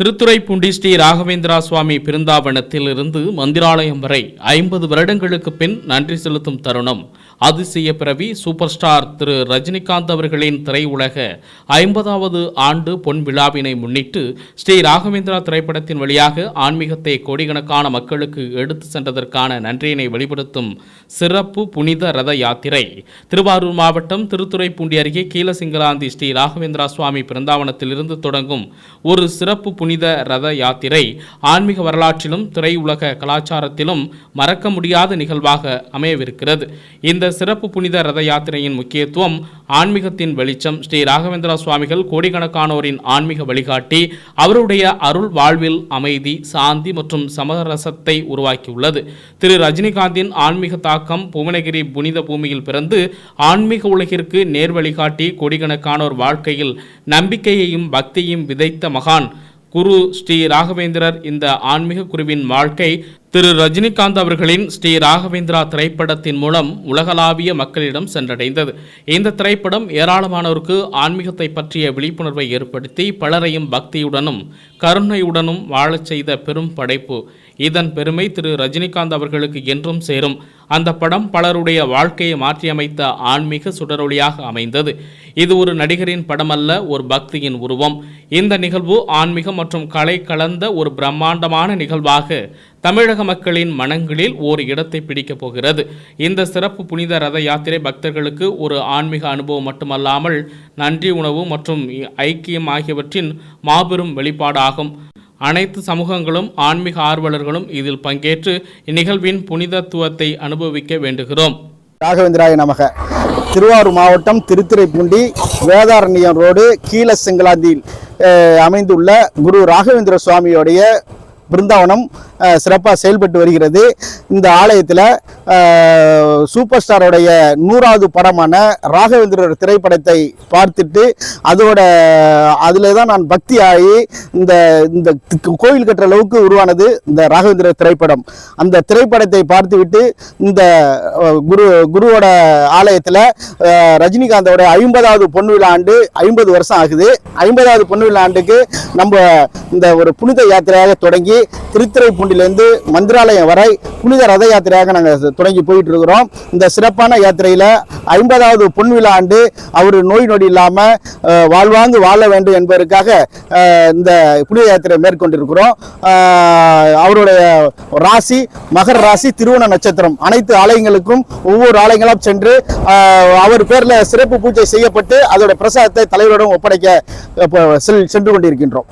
திருத்துறைப்பூண்டி ஸ்ரீ ராகவேந்திரா சுவாமி பிருந்தாவனத்திலிருந்து மந்திராலயம் வரை ஐம்பது வருடங்களுக்கு பின் நன்றி செலுத்தும் தருணம். அதிசய பிறவி சூப்பர் ஸ்டார் திரு ரஜினிகாந்த் அவர்களின் திரையுலக ஐம்பதாவது ஆண்டு பொன் விழாவினை முன்னிட்டு ஸ்ரீ ராகவேந்திரா திரைப்படத்தின் வழியாக ஆன்மீகத்தை கோடிக்கணக்கான மக்களுக்கு எடுத்து சென்றதற்கான நன்றியினை வெளிப்படுத்தும் சிறப்பு புனித ரத யாத்திரை. திருவாரூர் மாவட்டம் திருத்துறைப்பூண்டி அருகே கீழசிங்கராந்தி ஸ்ரீ ராகவேந்திரா சுவாமி பிருந்தாவனத்திலிருந்து தொடங்கும் ஒரு சிறப்பு புனித ரத யாத்திரை ஆன்மீக வரலாற்றிலும் திரையுலக கலாச்சாரத்திலும் மறக்க முடியாத நிகழ்வாக அமையவிருக்கிறது. இந்த சிறப்பு புனித ரத யாத்திரையின் முக்கியத்துவம் ஆன்மீகத்தின் வெளிச்சம். ஸ்ரீ ராகவேந்திரா சுவாமிகள் கோடிக்கணக்கானோரின் ஆன்மீக வழிகாட்டி அவருடைய அருள் வாழ்வில் அமைதி சாந்தி மற்றும் சமரசத்தை உருவாக்கியுள்ளது. திரு ரஜினிகாந்தின் ஆன்மீக தாக்கம் புவனகிரி புனித பூமியில் பிறந்து ஆன்மீக உலகிற்கு நேர் வழிகாட்டி கோடிக்கணக்கானோர் வாழ்க்கையில் நம்பிக்கையையும் பக்தியையும் விதைத்த மகான். குரு ஸ்ரீ ராகவேந்திரர் இந்த ஆன்மீக குருவின் வாழ்க்கை திரு ரஜினிகாந்த் அவர்களின் ஸ்ரீ ராகவேந்திரா திரைப்படத்தின் மூலம் உலகளாவிய மக்களிடம் சென்றடைந்தது. இந்த திரைப்படம் ஏராளமானோருக்கு ஆன்மீகத்தை பற்றிய விழிப்புணர்வை ஏற்படுத்தி பலரையும் பக்தியுடனும் கருணையுடனும் வாழச் செய்த பெரும் படைப்பு. இதன் பெருமை திரு ரஜினிகாந்த் அவர்களுக்கு என்றும் சேரும். அந்த படம் பலருடைய வாழ்க்கையை மாற்றியமைத்த ஆன்மீக சுடரொளியாக அமைந்தது. இது ஒரு நடிகரின் படமல்ல ஒரு பக்தியின் உருவம். இந்த நிகழ்வு ஆன்மீகம் மற்றும் கலை கலந்த ஒரு பிரம்மாண்டமான நிகழ்வாக தமிழக மக்களின் மனங்களில் ஓர் இடத்தை பிடிக்கப் போகிறது. இந்த சிறப்பு புனித ரத யாத்திரை பக்தர்களுக்கு ஒரு ஆன்மீக அனுபவம் மட்டுமல்லாமல் நன்றி உணவு மற்றும் ஐக்கியம் ஆகியவற்றின் மாபெரும் வெளிப்பாடாகும். அனைத்து சமூகங்களும் ஆன்மீக ஆர்வலர்களும் இதில் பங்கேற்று இந்நிகழ்வின் புனிதத்துவத்தை அனுபவிக்க வேண்டுகிறோம். ராகவேந்திராய நமக. திருவாரூர் மாவட்டம் திருத்துறைப்பூண்டி வேதாரண்யம் ரோடு கீழ செங்கலாந்தியில் அஹ், அமைந்துள்ள குரு ராகவேந்திர சுவாமியோடைய பிருந்தாவனம் சிறப்பாக செயல்பட்டு வருகிறது. இந்த ஆலயத்தில் சூப்பர் ஸ்டாரோடைய நூறாவது படமான ராகவேந்திரர் திரைப்படத்தை பார்த்துட்டு அதோட அதில் தான் நான் பக்தி ஆகி இந்த இந்த கோயில் கட்டுற அளவுக்கு உருவானது இந்த ராகவேந்திரர் திரைப்படம். அந்த திரைப்படத்தை பார்த்துவிட்டு இந்த குரு குருவோட ஆலயத்தில் ரஜினிகாந்தோட ஐம்பதாவது பொன் விழா ஆண்டு ஐம்பது வருஷம் ஆகுது. ஐம்பதாவது பொன் விழா ஆண்டுக்கு நம்ம இந்த ஒரு புனித யாத்திரையாக தொடங்கி திருத்துறைப்பூண்டிலேருந்து மந்திராலயம் வரை புனித ரத யாத்திரையாக நாங்கள் தொடங்கி போயிட்டு இருக்கிறோம் இந்த சிறப்பான யாத்திரையில் ஐம்பதாவது பொன் விழா ஆண்டு அவர் நோய் நொடி இல்லாமல் வாழ்வாங்கு வாழ வேண்டும் என்பதற்காக இந்த புனித யாத்திரை மேற்கொண்டிருக்கிறோம். அவருடைய ராசி மகர ராசி திருவண நட்சத்திரம் அனைத்து ஆலயங்களுக்கும் ஒவ்வொரு ஆலயங்களும் சென்று அவர் பேரில் சிறப்பு பூஜை செய்யப்பட்டு அதோட பிரசாதத்தை தலைவரிடம் ஒப்படைக்க செல்- சென்று கொண்டிருக்கின்றோம்.